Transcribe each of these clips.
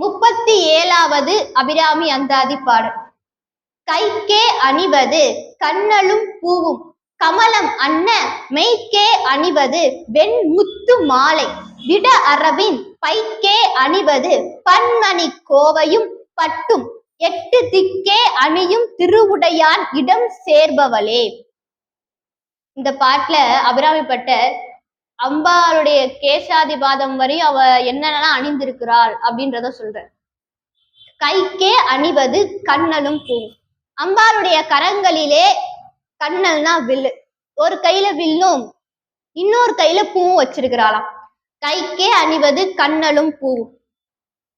முப்பத்தி ஏழாவது அபிராமி அந்தாதி பாடல் கைக்கே அணிவது கண்ணலும் பூவும் கமலம் அன்ன மெய்க்கே அணிவது வெண்முத்து மாலை விட அரவின் பைக்கே அணிவது பன்மணி கோவையும் பட்டும் எட்டு திக்கே அணியும் திருவுடையான் இடம் சேர்பவளே. இந்த பாட்டுல அபிராமிப்பட்ட அம்பாளுடைய கேசாதிபாதம் வரை அவ என்னென்னலாம் அணிந்திருக்கிறாள் அப்படின்றத சொல்ற கைக்கே அணிவது கண்ணலும் பூ அம்பாளுடைய கரங்களிலே கண்ணல்னா வில்லு ஒரு கையில வில்லும் இன்னொரு கையில பூவும் வச்சிருக்கிறாளாம். கைக்கே அணிவது கண்ணலும் பூ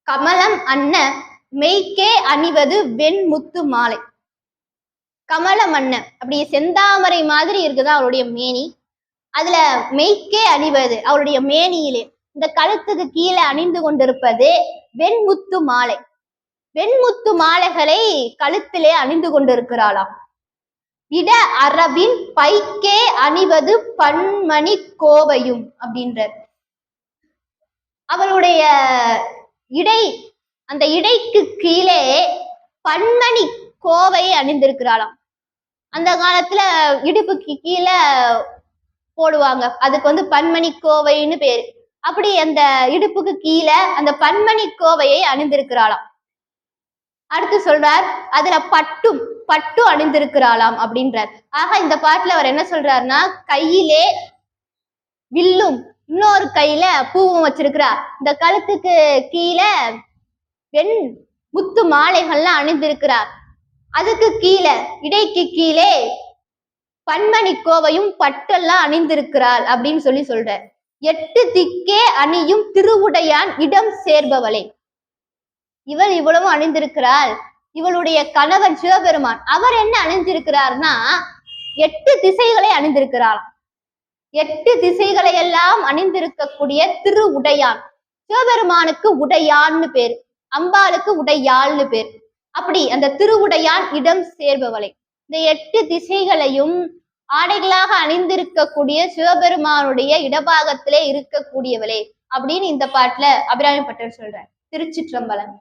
கமலம் அண்ண மெய்க்கே அணிவது வெண்முத்து மாலை. கமலம் அண்ணன் அப்படி செந்தாமரை மாதிரி இருக்குதா அவளுடைய மேனி. அதுல மெய்க்கே அணிவது அவளுடைய மேனியிலே. இந்த கழுத்துக்கு கீழே அணிந்து கொண்டிருப்பது வெண்முத்து மாலை. வெண்முத்து மாலைகளை கழுத்திலே அணிந்து கொண்டிருக்கிறாளாம். இட அரவின் பைக்கே அணிவது பன்மணி கோவையும் அப்படின்ற அவளுடைய இடை அந்த இடைக்கு கீழே பன்மணி கோவையை அணிந்திருக்கிறாளாம். அந்த காலத்துல இடுப்புக்கு கீழே போடுவாங்க. அதுக்கு வந்து பன்மணி கோவைன்னு பேரு. அப்படி அந்த இடுப்புக்கு கீழே அந்த பன்மணி கோவையை அணிந்திருக்கிறாளாம். அடுத்து சொல்றார் அதுல பட்டும் பட்டும் அணிந்திருக்கிறாளாம் அப்படின்றார். ஆக இந்த பாட்டுல அவர் என்ன சொல்றாருன்னா கையிலே வில்லும் இன்னொரு கையில பூவும் வச்சிருக்கிறார். இந்த கழுத்துக்கு கீழே வெண் முத்து மாலைகள்லாம் அணிந்திருக்கிறார். அதுக்கு கீழே இடைக்கு கீழே பன்மணி கோவையும் பட்டெல்லாம் அணிந்திருக்கிறாள் அப்படின்னு சொல்லி சொல்ற எட்டு திக்கே அணியும் திருவுடையான் இடம் சேர்பவளே. இவள் இவ்வளவு அணிந்திருக்கிறாள். இவளுடைய கணவன் சிவபெருமான் அவர் என்ன அணிந்திருக்கிறார்னா எட்டு திசைகளை அணிந்திருக்கிறாள் எட்டு திசைகளை எல்லாம் அணிந்திருக்கக்கூடிய திரு உடையான் சிவபெருமானுக்கு உடையான்னு பேர் அம்பாளுக்கு உடையாள்னு பேர். அப்படி அந்த திருவுடையான் இடம் சேர்பவளை. இந்த எட்டு திசைகளையும் ஆடைகளாக அணிந்திருக்கக்கூடிய சிவபெருமானுடைய இடபாகத்திலே இருக்கக்கூடியவளே அப்படின்னு இந்த பாட்டுல அபிராமி பட்டர் சொல்றார். திருச்சிற்றம்பலம்.